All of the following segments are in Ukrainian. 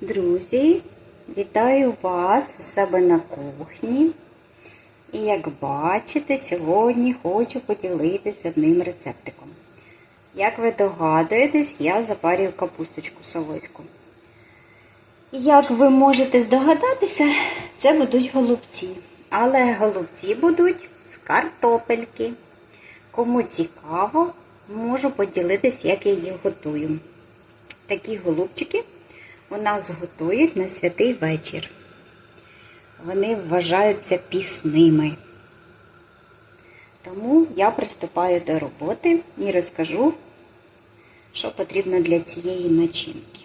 Друзі, вітаю вас у себе на кухні. І як бачите, сьогодні хочу поділитися одним рецептиком. Як ви догадуєтесь, я запарюю капусточку савойську. Як ви можете здогадатися, це будуть голубці. Але голубці будуть з картопельки. Кому цікаво, можу поділитися, як я їх готую. Такі голубчики у нас готують на святий вечір. Вони вважаються пісними. Тому я приступаю до роботи і розкажу, що потрібно для цієї начинки.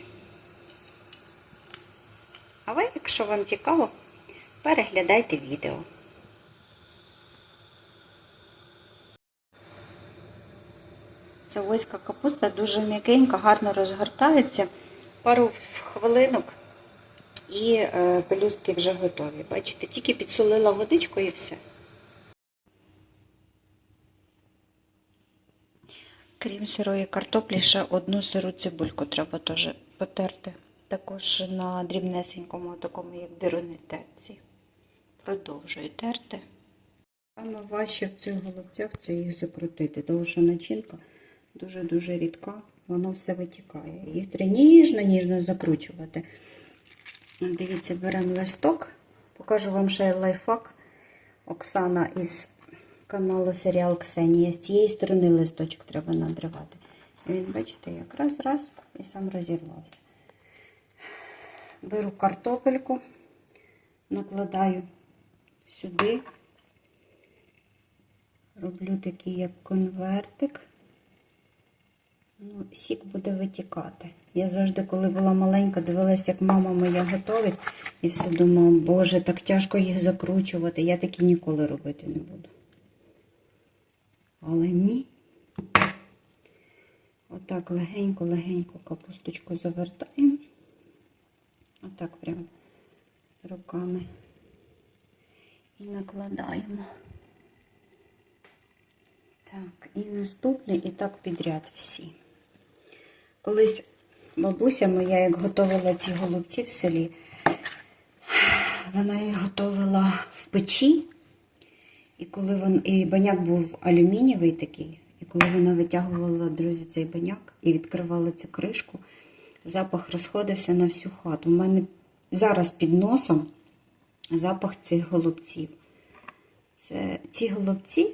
А ви, якщо вам цікаво, переглядайте відео. Савойська капуста дуже м'якенька, гарно розгортається. Пару хвилинок і е, пелюстки вже готові. Бачите, тільки підсолила водичку і все. Крім сирої картоплі, ще одну сиру цибульку треба теж потерти. Також на дрібнесенькому, такому як дируни терці. Продовжую терти. Саме важче в цих голубцях це їх закрутити, тому що начинка дуже-дуже рідка, воно все витікає. Їх треба ніжно-ніжно закручувати. Дивіться, беремо листок. Покажу вам ще лайфхак. Оксана із каналу Серіал Ксенія. З цієї сторони листочок треба надривати. І він, бачите, якраз раз і сам розірвався. Беру картопельку, накладаю сюди, роблю такий як конвертик. Ну, сік буде витікати. Я завжди, коли була маленька, дивилася, як мама моя готовить, і все думала, боже, так тяжко їх закручувати. Я такі ніколи робити не буду. Але ні. Отак легенько-легенько капусточку завертаємо. Отак прям руками і накладаємо. Так, і наступний, і так підряд всі. Колись бабуся моя, як готувала ці голубці в селі, вона їх готувала в печі, і коли вон, і баняк був алюмінієвий такий, і коли вона витягувала, друзі, цей баняк і відкривала цю кришку, запах розходився на всю хату. У мене зараз під носом запах цих голубців. Це ці голубці,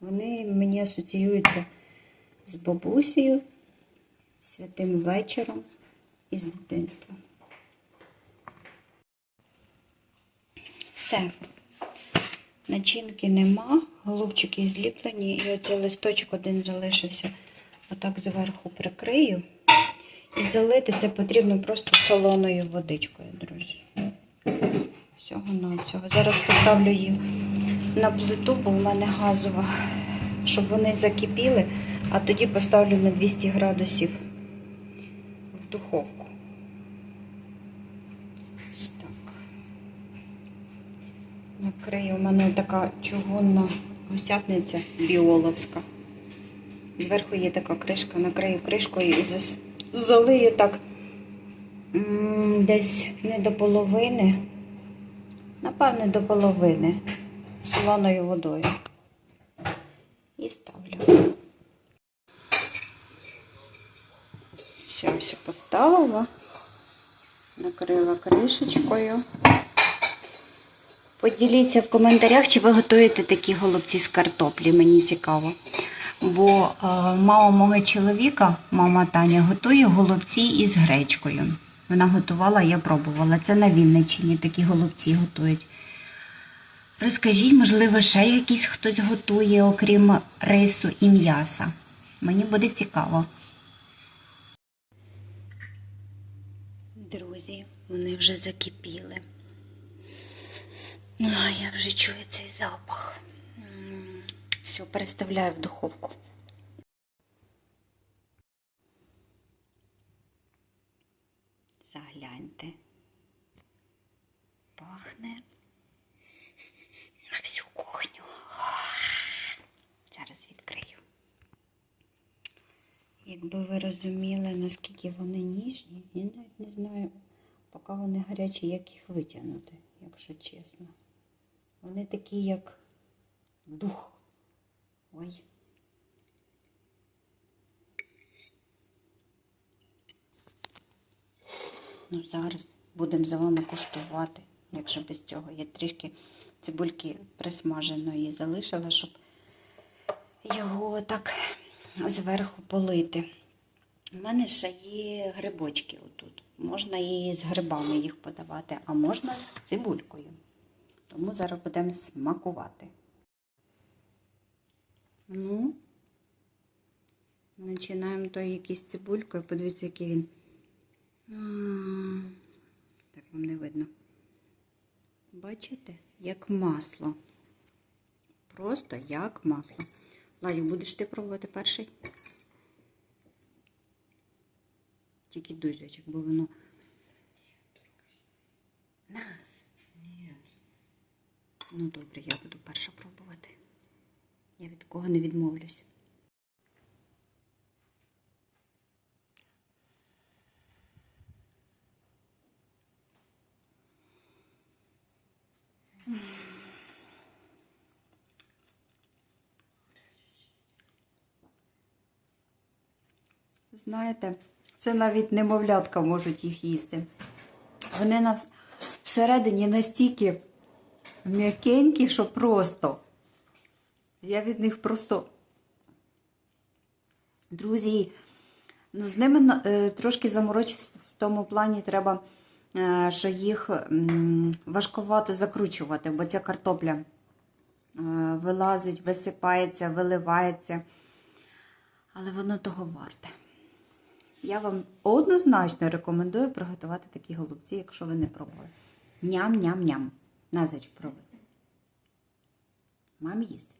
вони мені асоціюються з бабусею, святим вечором і з дитинством. Все. Начинки нема, голубчики зліплені, і оцей листочок один залишився. Отак зверху прикрию. І залити це потрібно просто солоною водичкою, друзі. Всього на всього. Зараз поставлю їх на плиту, бо в мене газова, щоб вони закипіли, а тоді поставлю на 200 градусів духовку. Ось так. Накрию. У мене така чугунна гусятниця біоловська. Зверху є така кришка, накрию кришкою і залию так десь не до половини, напевне, до половини солоною водою. І ставлю. Все поставила, накрила кришечкою. Поділіться в коментарях, чи ви готуєте такі голубці з картоплі, мені цікаво. Бо е, мама мого чоловіка, мама Таня, готує голубці із гречкою. Вона готувала, я пробувала. Це на Вінниччині такі голубці готують. Розкажіть, можливо, ще якийсь хтось готує, окрім рису і м'яса. Мені буде цікаво. Друзі, вони вже закипіли. А, я вже чую цей запах. Все, переставляю в духовку. Загляньте. Пахне на всю кухню. Зараз відкрию. Якби ви розуміли, наскільки вони ніжні, я навіть не знаю, поки вони гарячі, як їх витягнути, якщо чесно. Вони такі, як дух. Ой. Ну, зараз будемо з вами куштувати, якщо без цього. Я трішки цибульки присмаженої залишила, щоб його так зверху полити. У мене ще є грибочки отут. Можна і з грибами їх подавати, а можна з цибулькою. Тому зараз будемо смакувати. Ну, починаємо той якийсь цибулькою. Подивіться, який він. Так вам не видно. Бачите, як масло. Просто як масло. Ладю, будеш ти пробувати перший? Тільки дузячок, бо воно. На. Ні. Ну добре, я буду перша пробувати. Я від кого не відмовлюсь. Знаєте, це навіть немовлятка можуть їх їсти. Вони нас всередині настільки м'якенькі, що просто. Я від них просто. Друзі, ну з ними е, трошки заморочитися в тому плані треба, е, що їх важкувато закручувати, бо ця картопля е, вилазить, висипається, виливається. Але воно того варте. Я вам однозначно рекомендую приготувати такі голубці, якщо ви не пробували. Ням-ням-ням. Назач пробуй. Мам їсти.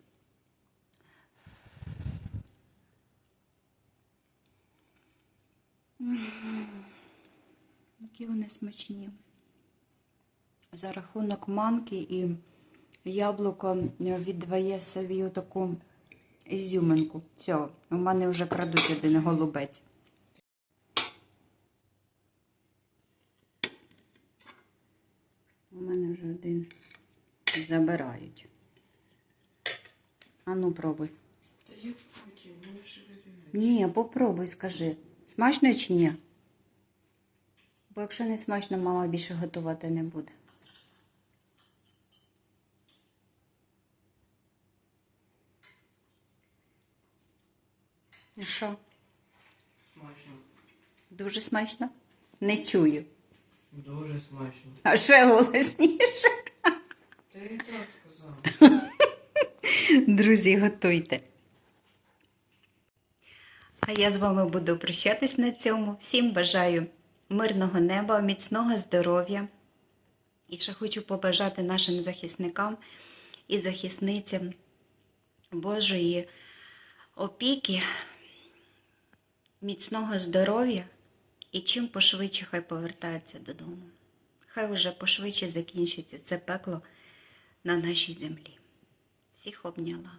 Які вони смачні. За рахунок манки і яблуко віддає собі таку ізюминку. Все, у мене вже крадуть один голубець. У мене забирають. А ну пробуй. Та я потім, ще вирівняю. Ні, попробуй, скажи. Смачно чи ні? Бо якщо не смачно, мама більше готувати не буде. Ну що, Смачно. дуже смачно? Не чую. Дуже смачно. А ще голосніше. Та я і так сказав. Друзі, готуйте. А я з вами буду прощатись на цьому. Всім бажаю мирного неба, міцного здоров'я. І ще хочу побажати нашим захисникам і захисницям Божої опіки, міцного здоров'я і чим пошвидше хай повертаються додому. Хай уже пошвидше закінчиться це пекло на нашій землі. Всіх обняла.